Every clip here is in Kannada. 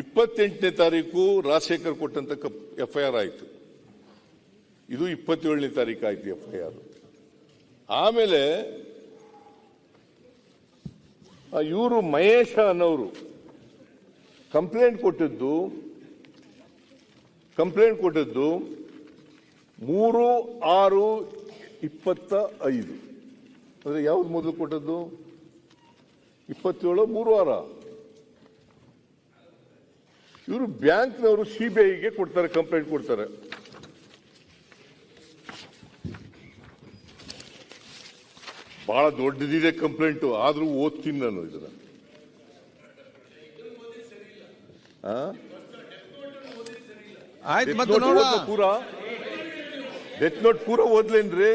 ಇಪ್ಪತ್ತೆಂಟನೇ ತಾರೀಕು ರಾಜಶೇಖರ್ ಕೊಟ್ಟಂತ ಎಫ್ ಐ ಆಯಿತು. ಇದು ಇಪ್ಪತ್ತೇಳನೇ ತಾರೀಕು ಆಯಿತು ಎಫ್ ಐ ಆರ್ ಆಮೇಲೆ ಇವರು ಮಹೇಶ ಅನ್ನೋರು ಕಂಪ್ಲೇಂಟ್ ಕೊಟ್ಟಿದ್ದು ಕಂಪ್ಲೇಂಟ್ ಕೊಟ್ಟಿದ್ದು ಮೂರು ಆರು ಇಪ್ಪತ್ತ ಐದು. ಅಂದರೆ ಯಾವ್ದು ಮೊದಲು ಕೊಟ್ಟದ್ದು? ಇಪ್ಪತ್ತೇಳು ಮೂರು ವಾರ ಇವರು ಬ್ಯಾಂಕ್ನವರು ಸಿಬಿಐಗೆ ಕೊಡ್ತಾರೆ ಕಂಪ್ಲೇಂಟ್ ಕೊಡ್ತಾರೆ. ಬಹಳ ದೊಡ್ಡದಿದೆ ಕಂಪ್ಲೇಂಟ್ ಆದರೂ ಓದ್ತೀನಿ ನಾನು ಇದನ್ನ? ಆಯ್ತು ಪೂರ? ಡೆತ್ ನೋಟ್ ಪೂರ ಓದ್ಲೇನ್ರಿ?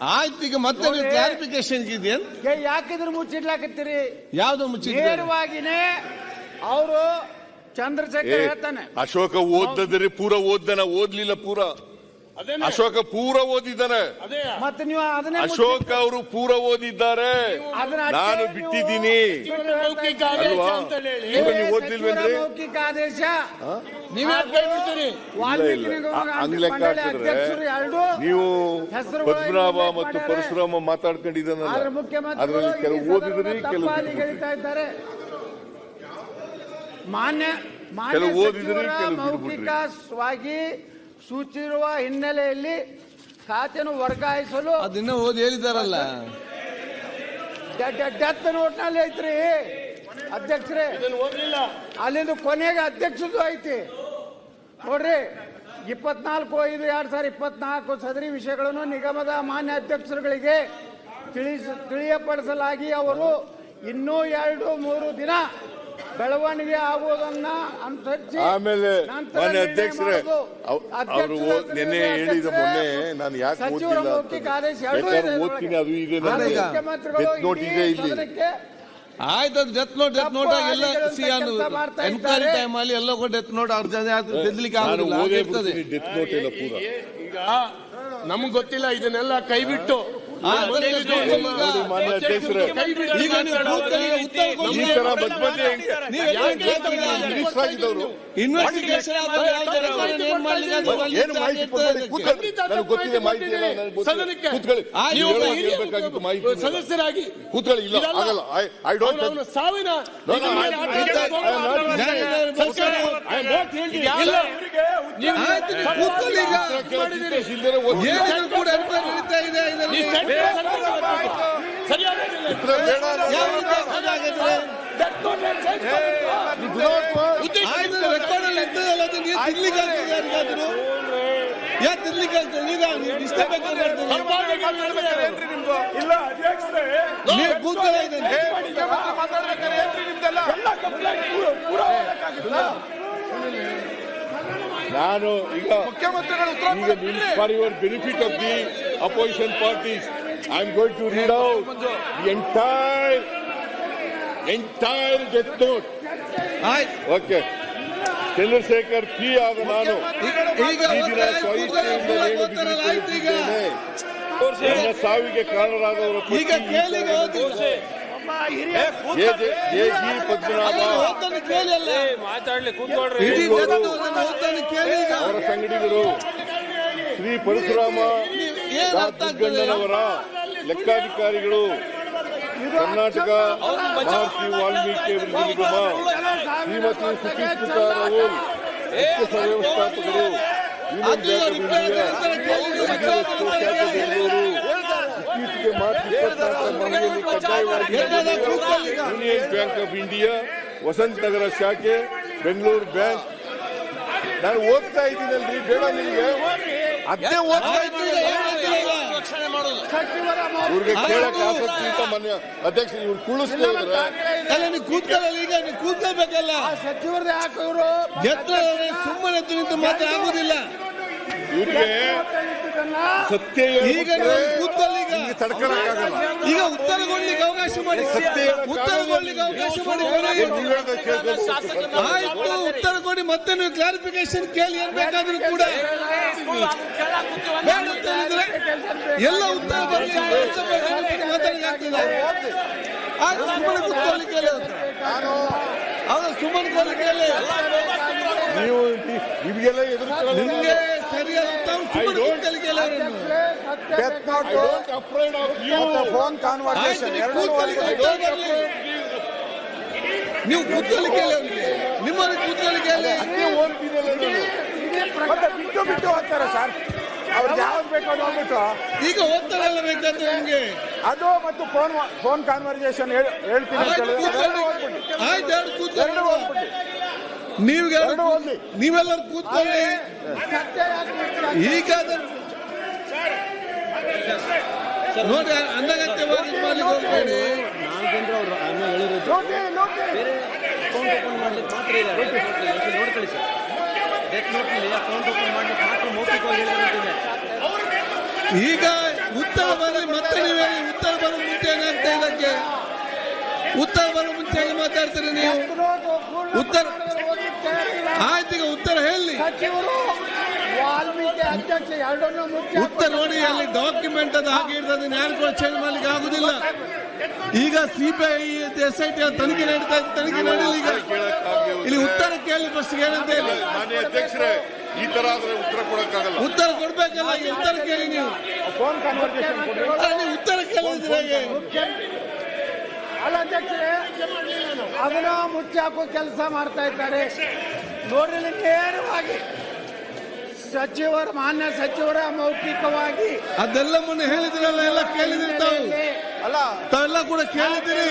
ಆಯ್ತು ಈಗ ಮತ್ತೆ ನೀವು ಕ್ಲಾರಿಫಿಕೇಶನ್ ಇದೆಯನ್ ಏ, ಯಾಕಿದ್ರ ಮುಚ್ಚಿಡ್ಲಾಕತ್ತೀರಿ? ಯಾವ್ದು ಮುಚ್ಚಿದ್ರೆ? ನೇರವಾಗಿನೇ ಅವರು ಚಂದ್ರಶೇಖರ್ ಹೇಳ್ತಾನೆ. ಅಶೋಕ ಓದ್ದದ್ರಿ ಪೂರ ಓದ್ದನ ಓದ್ಲಿಲ್ಲ ಪೂರ. ಅಶೋಕ ಪೂರ ಓದಿದ್ದಾರೆ ಮತ್ತೆ ನೀವು ಅದನ್ನೇ ಅಶೋಕ ಅವರು ಪೂರ ಓದಿದ್ದಾರೆ. ನಾನು ಬಿಟ್ಟಿದ್ದೀನಿ. ನೀವು ಅಲ್ವಾ ಓದ್ಲಿಲ್ವೇನ್ರಿ ಮೌಖಿಕ ಆದೇಶ. ನೀವು ಪದ್ಮನಾಭ ಮತ್ತು. ಪರಶುರಾಮ ಮಾತಾಡ್ಕೊಂಡಿದ್ದಾನಲ್ಲ. ಅದ್ರಲ್ಲಿ ಕೆಲವು ಓದಿದ್ರಿ ಕೆಲವು ಮಾನ್ಯ ಮಾನ್ಯ ಕೆಲವು ಓದಿದ್ರಿ, ಕೆಲವು ಮೌಖಿಕವಾಗಿ ಸೂಚಿರುವ ಹಿನ್ನೆಲೆಯಲ್ಲಿ ಖಾತೆಯನ್ನು ವರ್ಗಾಯಿಸಲು ಅದನ್ನ ಓದಿ ಹೇಳಿದಾರಲ್ಲ. ಡೆತ್ ನೋಟ್ನಲ್ಲಿ ಐತ್ರಿ. ಅಧ್ಯಕ್ಷರೇ ಅಲ್ಲಿಂದ ಕೊನೆಗೆ ಅಧ್ಯಕ್ಷದ್ದು ಐತಿ. ನೋಡ್ರಿ ಇಪ್ಪತ್ನಾಲ್ಕು ಐದು ಎರಡ್ ಸಾವಿರ ಇಪ್ಪತ್ನಾಲ್ಕು ಸದರಿ ವಿಷಯಗಳನ್ನು ನಿಗಮದ ಮಾನ್ಯ ಅಧ್ಯಕ್ಷರುಗಳಿಗೆ ತಿಳಿಸ ತಿಳಿಯಪಡಿಸಲಾಗಿ ಅವರು ಇನ್ನೂ ಎರಡು ಮೂರು ದಿನ ಬೆಳವಣಿಗೆ ಆಗುವುದನ್ನ ಅನುಸರಿಸಿ ಆಮೇಲೆ ಮಾನ್ಯ ಅಧ್ಯಕ್ಷರೇ ಅವರು ನಿನ್ನೆ ಹೇಳಿದ ಮೊನ್ನೆ ನಾನು ಯಾಕೆ ಓದ್ತಿಲ್ಲ ಬೇಕಾದ್ರೆ ಓದ್ತೀನಿ ಅದು ಇದೆ ನೋಟ್ ಇಲ್ಲಿ. ಆಯ್ತು ಅದು ಡೆತ್ ನೋಟ್ ಡೆತ್ ನೋಟ್ ಎಲ್ಲ ಸಿ ಎನ್ಕ್ವೈರಿ ಟೈಮ್ ಅಲ್ಲಿ ಎಲ್ಲ ಕೂಡ ಡೆತ್ ನೋಟ್ ತಿದ್ದಲಿಕ್ಕೆ ಬಿಡ್ತೀನಿ ಡೆತ್ ನೋಟ್ ಎಲ್ಲ ಪೂರ. ಈಗ ನಮ್ಗ್ ಗೊತ್ತಿಲ್ಲ ಇದನ್ನೆಲ್ಲ ಕೈ ಮಾನ್ಯ ಅಧ್ಯಕ್ಷರೇ. ಈ ತರ ಮಿನಿಸ್ಟರ್ ಆಗಿದ್ದವರು. ಏನ್ ಏನು ಮಾಹಿತಿ ನನಗೆ ಗೊತ್ತಿದೆ ಮಾಹಿತಿ ಕೂತ್ಕೊಳ್ಳಿ. ಹೇಳ್ಬೇಕಾಗಿತ್ತು ಸದಸ್ಯರಾಗಿ. ಕೂತ್ಕೊಳ್ಳಿ. ಇಲ್ಲ ಆಗಲ್ಲ. ಐ ಡೋಂಟ್ ಸಾವಿನ ಕೂತ್ಕೊಳ್ಳಿ ಈಗ. ಏನಿದ್ರು ಕೂಡ ನಡೀತಾ ಇದೆ ಇದರಲ್ಲಿ. ನೀವು? ಇಲ್ಲ ಅಧ್ಯಕ್ಷರೇ. ನಾನು ಈಗ ಮುಖ್ಯಮಂತ್ರಿಗಳು ಈಗ for your benefit of the opposition parties I am going to read out the entire entire note. Okay Chandrashekhar P ಆದ ನಾನು. ನನ್ನ ಸಾವಿಗೆ ಕಾರಣರಾದವರ. ಅವರ ಸಂಗಡಿಗರು ಶ್ರೀ ಪರಶುರಾಮ? ದುರ್ಗಣ್ಣನವರ ಲೆಕ್ಕಾಧಿಕಾರಿಗಳು ಕರ್ನಾಟಕ ಮಹರ್ಷಿ ವಾಲ್ಮೀಕಿ ಅಭಿವೃದ್ಧಿ ನಿಗಮ, ಶ್ರೀಮತಿ ಸುಚಿಸ್ಮಿತಾ ರಾಹುಲ್ ಇತ್ತೀಚೆಗೆ ಮಾರ್ಚ್ ಕಡ್ಡಾಯವಾಗಿ. Union Bank of India Vasantha Nagar ಶಾಖೆ, ಬೆಂಗಳೂರು ಬ್ಯಾಂಕ್ ನಾನು ಓದ್ತಾ ಇದ್ದೀನಲ್ರಿ, ಬೇಡ ನಿಮಗೆ ಅದೇ ಓದ್ತಾ ಆಯ್ತು ಈಗ, ಏನ್ ಹೇಳ್ತೀರ ಈಗ? ಸಚಿವರ ಇವ್ರಿಗೆ ಆಸಕ್ತಿ ಅಧ್ಯಕ್ಷ ಇವ್ರು ಕುಳಿಸ್ತಾ ಇದ್ರೆ ಅಲ್ಲ ನೀವು ಕೂತ್ಕೊಳ್ಳಲ್ಲ ಈಗ ನೀವು ಕೂತ್ಕೊಳ್ಬೇಕಲ್ಲ ಸಚಿವರದೇ ಯಾಕೆ ಇವರು ಎತ್ತ ಸುಮ್ಮನೆ ಎದ್ದು ನಿಂತು ಮಾತ್ರ ಆಗುದಿಲ್ಲ ಇವ್ರಿಗೆ ಸತ್ಯ ಈಗ ಹೇಳ್ಬಿಟ್ರೆ ನೀವು ಕೂತ್ಕೊಳ್ಳಿ ಈಗ ಈಗ ಉತ್ತರ ಕೊಡ್ಲಿಕ್ಕೆ ಅವಕಾಶ ಮಾಡಿ ಸತ್ಯ ಉತ್ತರ ಕೊಡ್ಲಿಕ್ಕೆ ಅವಕಾಶ ಮಾಡಿ ಆಯ್ತು ಉತ್ತರ ಕೊಡಿ ಮತ್ತೆ ನೀವು ಕ್ಲಾರಿಫಿಕೇಶನ್ ಕೇಳಿ ಏನ್ ಬೇಕಾದ್ರೂ ಕೂಡ ಬೇಡ ಎಲ್ಲ ಉತ್ತರ ಸುಮ್ಮನೆ ನೀವು ನಿಮಗೆಲ್ಲ ಕೇಳಿ ನಿಮ್ಮಲ್ಲಿ ಕೂತಲ್ಲಿ ಫೋನ್ ಕಾನ್ವರ್ಸೇಷನ್ ನೀವು ಕೂತ್ಕೊಳ್ಳಿಕ್ಕೆ ಕೂತ್ಕೊಳ್ಳಿಕ್ಕೆ ಬಿಟ್ಟು ಬಿಟ್ಟು ಹೋಗ್ತಾರೆ ಸರ್ ಅವ್ರಿಗೆ ಯಾವ್ದು ಬೇಕೋ ಅದು ಹೋಗ್ಬಿಟ್ಟು. ಈಗ ಒತ್ತಡ ಎಲ್ಲ ಬೇಕಾದ್ರೆ ನಿಮ್ಗೆ ಅದು ಮತ್ತು ಫೋನ್ ಫೋನ್ ಕಾನ್ವರ್ಸೇಷನ್ ಹೇಳ್ತೀನಿ ಅಂತ ಹೇಳಿದ್ರೆ ಎರಡು ಆಯ್ತು ಎರಡು ಎರಡು ಕೂತ್ಕೊಳ್ಳಿ ನೀವು ಎರಡು ನೀವೆಲ್ಲರೂ ಕೂತ್ಕೊಳ್ಳಿ. ಈಗ ಅದು- ನೋಡಿ ಅಂದಗತ್ಯವಾಗಿ ಇದು ಮಾಡ್ಲಿಕ್ಕೆ ಹೋಗ್ಬೇಡಿ. ಲೋಟಿ, ಲೋಟಿ. ಅಕೌಂಟ್ ಓಪನ್ ಮಾಡ್ಲಿಕ್ಕೆ ಮಾತ್ರ ಇದೆ ನೋಡ್ಕೊಳ್ಳಿ ಸರ್. ಈಗ ಉತ್ತರ ಬರಲಿ ಮತ್ತೆ ನೀವು ಉತ್ತರ ಬರೋ ಮುಂಚೆ ಅಂತ ಇದಕ್ಕೆ ಉತ್ತರ ಬರೋ ಮುಂಚೆ ಮಾತಾಡ್ತೀರಿ ನೀವು? ಉತ್ತರ ಆಯ್ತು ಈಗ ಉತ್ತರ ಹೇಳಿ. ಉತ್ತರ ನೋಡಿ, ಅಲ್ಲಿ ಡಾಕ್ಯುಮೆಂಟ್ ಅದು ಹಾಗೆ ಇರ್ತದೆ ಯಾರು ಕೂಡ ಚೇಂಜ್ ಮಾಡ್ಲಿಕ್ಕೆ ಆಗುದಿಲ್ಲ. ಈಗ ಸಿಬಿಐ ಎಸ್ ಐ ಟಿ ತನಿಖೆ ನಡೀತಾ ಇದೆ ತನಿಖೆ ನಡೀಲಿ ಈಗ. ಇಲ್ಲಿ ಉತ್ತರ ಕೇಳಿ ಫಸ್ಟ್ ಏನಂತ ಹೇಳಿ. ಅಧ್ಯಕ್ಷರೇ ಈ ತರ ಆದ್ರೆ ಉತ್ತರ ಕೊಡಕ್ಕಾಗಲ್ಲ. ಉತ್ತರ ಕೊಡ್ಬೇಕಲ್ಲ ಉತ್ತರ ಕೇಳಿ ನೀವು. ಫೋನ್ ಕಾನ್ವರ್ಸೇಷನ್ ನೀವು ಉತ್ತರ ಕೇಳಿದ್ರೆ ಅಲ್ಲ ಅಧ್ಯಕ್ಷರೇ ಅದನ್ನ ಮುಚ್ಚಾಕೋ ಕೆಲಸ ಮಾಡ್ತಾ ಇದ್ದಾರೆ. ನೋಡಿ ಇಲ್ಲಿ ನೇರವಾಗಿ ಸಚಿವರ ಮಾನ್ಯ ಸಚಿವರ ಮೌಖಿಕವಾಗಿ ಅದೆಲ್ಲ ಮೊನ್ನೆ ಹೇಳಿದ್ರಲ್ಲ ಎಲ್ಲ ಕೇಳಿದಿರಿ ತಾವು. ಅಲ್ಲ ತಾವೆಲ್ಲ ಕೂಡ ಕೇಳಿದ್ದೀರಿ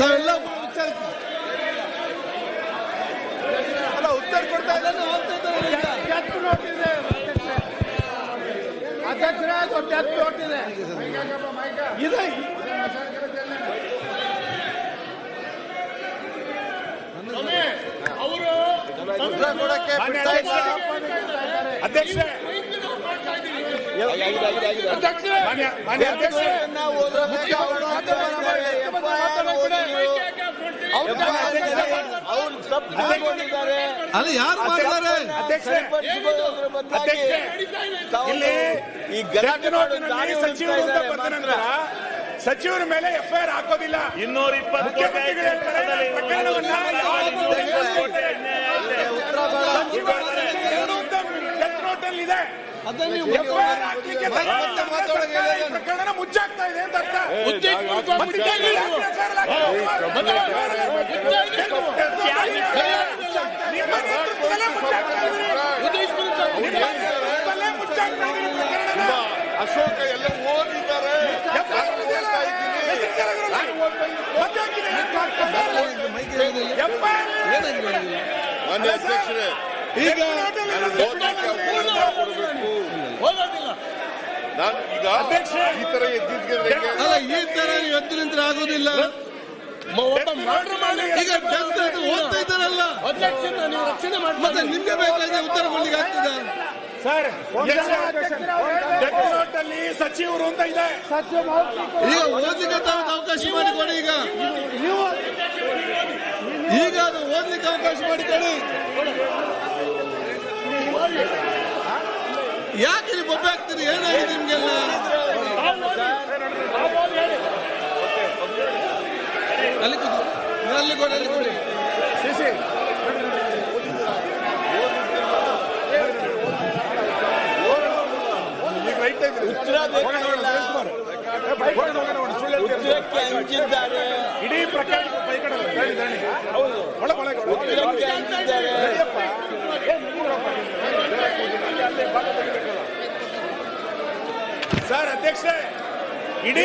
ತಾವೆಲ್ಲ ಅಲ್ಲ ಉತ್ತರ ಕೊಡ್ತಾ ಅದನ್ನು ಹೇಳ್ತಾ ಇದ್ದಾರೆ ಈಗ. ಡೆತ್ ನೋಟ್ ಇದೆ ಅಧ್ಯಕ್ಷರೇ ಡೆತ್ ನೋಟ್ ಇದೆ ಅವರು ಮಾತಾಡ್ತಾರೆ, FIR ಓದಿದ್ರು. ಅವ್ರು ಅವ್ರು ತಪ್ಪು ತಿಳ್ಕೊಂಡಿದ್ದಾರೆ. ಅಲ್ಲ ಯಾರು ಮಾಡಿದ್ದಾರೆ ಈ ಗಲಾಟೆ ದಾರಿ ಹುಡುಕ್ತಾ ಇದ್ದಾರೆ ಈ ಸಚಿವರ ಮೇಲೆ ಎಫ್ಐಆರ್ ಹಾಕೋದಿಲ್ಲ ಇನ್ನೂರ ಇಪ್ಪತ್ತು ಇದೆ ಪ್ರಕರಣ ಮುಚ್ಚಾಗ್ತಾ ಇದೆ ಅಂತ ಅರ್ಥ ಅಶೋಕ ಎಲ್ಲ ಓದಿದ್ದಾರೆ ಮಾನ್ಯ ಅಧ್ಯಕ್ಷರೇ ಈಗ ನಾನು ಈಗ ಈ ತರ ಅಲ್ಲ ಈ ತರ ನೀವು ಎದ್ದು ನಿಂತ್ರೆ ಆಗೋದಿಲ್ಲ. ಈಗ ಓದ್ತಾ ಇದ್ದಾರಲ್ಲ. ಮತ್ತೆ ನಿಮ್ಗೆ ಬೇಕಾದ್ರೆ ಉತ್ತರ ಕೊಡ್ಲಿಕ್ಕೆ ಆಗ್ತದ? ಸರ್ ಸಚಿವರು ಅಂತ ಇದೆ. ಈಗ ಓದ್ಲಿಕ್ಕೆ ತಾವು ಅವಕಾಶ ಮಾಡಿಕೊಡಿ ಈಗ. ನೀವು ಈಗ ಅದು ಓದ್ಲಿಕ್ಕೆ ಅವಕಾಶ ಮಾಡಿಕೊಡಿ ಯಾಕೆ ಇಲ್ಲಿ ಬೊಬ್ಬೆ ಆಗ್ತೀರಿ ಏನಾಗಿದೆ ನಿಮ್ಗೆಲ್ಲ? ಅಲ್ಲಿ ಅಲ್ಲಿ ಕೊಡಿ ಅಲ್ಲಿ ಕೊಡಿ ಉತ್ತರ ಬೇಕಾಗಿಲ್ಲ. ಉತ್ತರಕ್ಕೆ ಹಂಚಿದ್ದಾರೆ ಇಡೀ ಪ್ರಕರಣ ಉತ್ತರಕ್ಕೆ ಹಂಚಿದ್ದಾರೆ ಸರ್ ಅಧ್ಯಕ್ಷ ಇಡೀ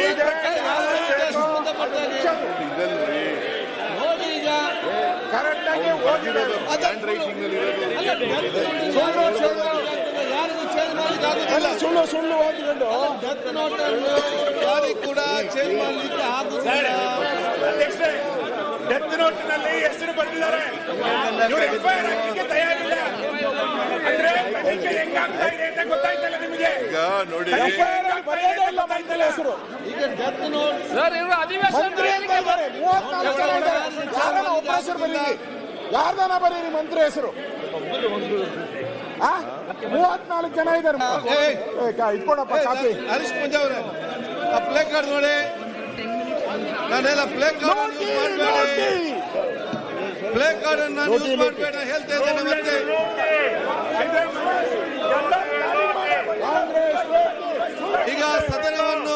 ಕರೆಕ್ಟ್ ಆಗಿ ಹ್ಯಾಂಡ್ ರೈಟಿಂಗ್ ಇರೋದು ಸುಳ್ಳು ಸುಳ್ಳು ಓದಿಕೊಂಡು. ಡೆತ್ ನೋಟ್ ಯಾರಿಗೂ ಕೂಡ ಚೇಂಜ್ ಮಾಡ್ಲಿಕ್ಕೆ ಡೆತ್ ನೋಟಿನಲ್ಲಿ ಹೆಸರು ಬರೆದಿದ್ದಾರೆ. ಇವರು ತಯಾರಿಲ್ಲ. ಅಂದ್ರೆ ಹೆಂಗಾಗ್ತಾ ಇದೆ ಅಂತ ಗೊತ್ತಾಯ್ತಲ್ಲ ನಿಮಗೆ? ನೋಡಿ. ಬರೆಯೋದೇ ಇಲ್ಲ ಹೆಸರು. ಮಂತ್ರಿ ಅಂತ ಇದ್ದಾರೆ. ಮೂವತ್ನಾಲ್ಕು ಜನ ಇದ್ದಾರೆ. ಯಾರನ್ನ ಒಬ್ಬ ಹೆಸರು ಬರೀರಿ? ಯಾರ್ದನ ಬರೀರಿ ಮಂತ್ರಿ ಹೆಸರು? ಆ? ಮೂವತ್ನಾಲ್ಕು ಜನ ಇದ್ದಾರೆ. ಏ, ಏ, ಕಾ- ಇಟ್ಕೊಡಪ್ಪ ಕಾಪಿ ಹರೀಶ್ ಪಂಜಾ ಅವರೇ ಆ ಪ್ಲೇ ಕಾರ್ಡ್ ನೋಡಿ. ನಾನೆಲ್ಲ ಪ್ಲೇ ಕಾರ್ಡ್ ಯೂಸ್ ಮಾಡಬೇಡಿ. ಪ್ಲೇ ಕಾರ್ಡ್ ಅನ್ನು ನಾನು ಯೂಸ್ ಮಾಡಬೇಡ. ಹೇಳ್ತಾ ಇದ್ದೇನೆ ಮತ್ತೆ. ಈಗ ಸದನವನ್ನು